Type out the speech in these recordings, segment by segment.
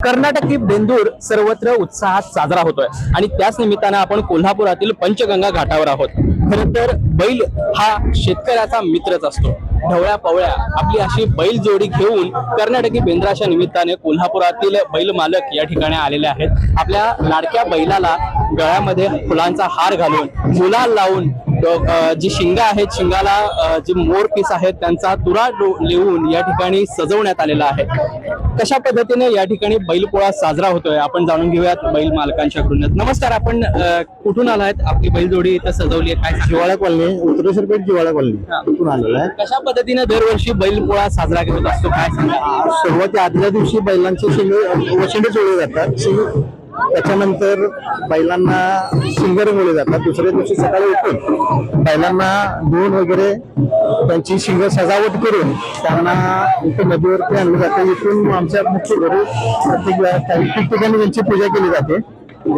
कर्नाटकी बेंदूर सर्वत्र उत्साहात साजरा होतोय. आणि त्याच निमित्तानं आपण कोल्हापुरातील पंचगंगा घाटावर आहोत. खर तर बैल हा शेतकऱ्याचा मित्रच असतो. ढवळ्या पवळ्या आपली अशी बैल जोडी घेऊन कर्नाटकी बेंद्राच्या निमित्ताने कोल्हापुरातील बैल मालक या ठिकाणी आलेले आहेत. आपल्या लाडक्या बैलाला गळ्यामध्ये फुलांचा हार घालून गुलाल लावून जी शिंगा आहेत शिंगाला जे मोर पीस आहेत त्यांचा तुरा लिहून या ठिकाणी सजवण्यात आलेला आहे. कशा पद्धतीने या ठिकाणी बैलपोळा साजरा होतोय आपण जाणून घेऊयात बैल मालकांच्याकडून नमस्कार आपण कुठून आलात? आपली बैलजोडी इथं सजवली आहे काय? जिवाळा कॉलनी उत्तरेश्वर पेठ जिवाळा. कॉलनी तिथून आलेला आहे. कशा पद्धतीने दरवर्षी बैलपोळा साजरा होत असतो काय सांगा सुरुवाती आदल्या दिवशी बैलांचे शिंग वशिंडे चोळले जातात. त्याच्यानंतर बैलांना शिंग रंगवले जातात. दुसऱ्या दिवशी सकाळी उठून बैलांना धुवून वगैरे त्यांची शिंगर सजावट करून त्यांना इथं नदीवरती आणलं जातं. इथून आमच्या मुख्य घरी प्रत्येक काही ठिकठिकाणी त्यांची पूजा केली जाते.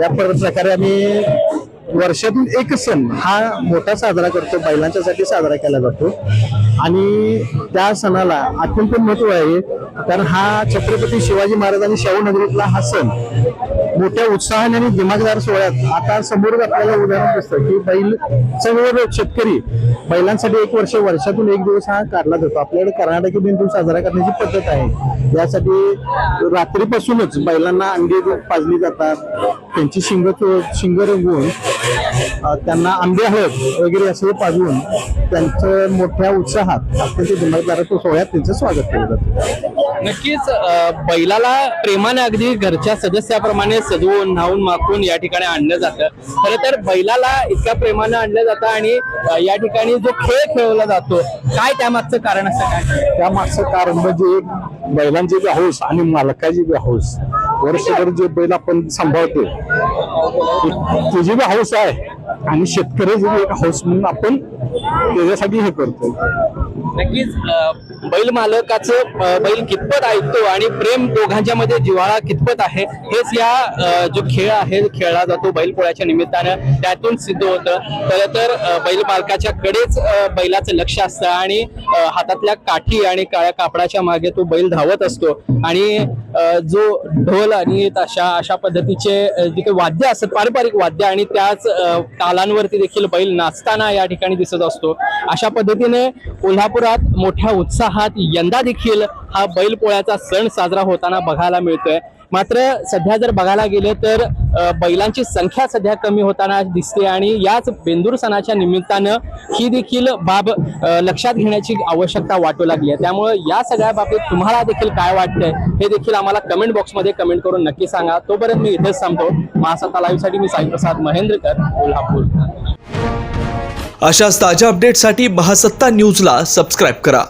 या प्रकारे आम्ही वर्षातून एक सण हा मोठा साजरा करतो. बैलांच्यासाठी साजरा केला जातो. आणि त्या सणाला अत्यंत महत्त्व आहे. कारण हा छत्रपती शिवाजी महाराज आणि शाहू नगरीतला हा सण मोठ्या उत्साहाने आणि दिमागदार सोहळ्यात आता समोर आपल्याला उदाहरण दिसतं की बैल सगळं शेतकरी बैलांसाठी एक वर्ष वर्षातून एक दिवस हा काढला जातो. आपल्याकडे कर्नाटकी बिंदू साजरा करण्याची पद्धत आहे. यासाठी रात्रीपासूनच बैलांना अंडी पाजली जातात. त्यांची शिंग शिंग रंगवून त्यांना आंबे हळद वगैरे असं पाजवून त्यांचं मोठ्या उत्साहात अत्यंत दिमागदार सोहळ्यात त्यांचं स्वागत केलं जातं. नक्कीच बैलाला प्रेमाने अगदी घरच्या सदस्याप्रमाणे सजवून न्हावून माखून या ठिकाणी आणलं जातं. खरं तर बैलाला इतक्या प्रेमानं आणलं जातं आणि या ठिकाणी जो खेळ खेळवला जातो काय त्यामागचं कारण असं काय? त्या मागचं कारण म्हणजे बैलांची बी हौस आणि मालकाची बी हौस. वर्षभर जे बैल आपण सांभाळतो तुझी बी हौस आहे. आणि शेतकरी एक हौस म्हणून आपण त्याच्यासाठी हे करतो नक्कीच बैल मालकाचं बैल कितपत ऐकतो आणि प्रेम दोघांच्या मध्ये जिव्हाळा कितपत आहे हेच या जो खेळ आहे खेळला जातो बैलपोळ्याच्या निमित्तानं त्यातून सिद्ध होतं. खरं तर बैल मालकाच्या कडेच बैलाचं लक्ष असतं आणि हातातल्या काठी आणि काळ्या कापडाच्या मागे तो बैल धावत असतो. आणि जो ढोल आणि अशा अशा पद्धतीचे जिथे जे काही वाद्य असतात पारंपरिक वाद्य आणि त्याच ताला तालांवरती देखील बैल नाचताना या ठिकाणी दिसत असतो. अशा पद्धतीने कोल्हापुरात मोठ्या उत्साहात यंदा देखील हा बैलपोळ्याचा सण साजरा होताना बघायला मिळतोय. मात्र सध्या जर बघायला गेलं तर बैलांची संख्या सध्या कमी होताना दिसते आणि याच बेंदूर सणाच्या निमित्तानं ही देखील बाब लक्षात घेण्याची आवश्यकता वाटू लागली आहे. त्यामुळे या सगळ्या बाबतीत तुम्हाला देखील काय वाटतंय हे देखील आम्हाला कमेंट बॉक्समध्ये कमेंट करून नक्की सांगा. तोपर्यंत मी इथेच थांबतो. महासत्ता लाईव्हसाठी मी साईप्रसाद महेंद्रकर कोल्हापूर. अशाच ताज्या अपडेटसाठी महासत्ता न्यूजला सबस्क्राईब करा.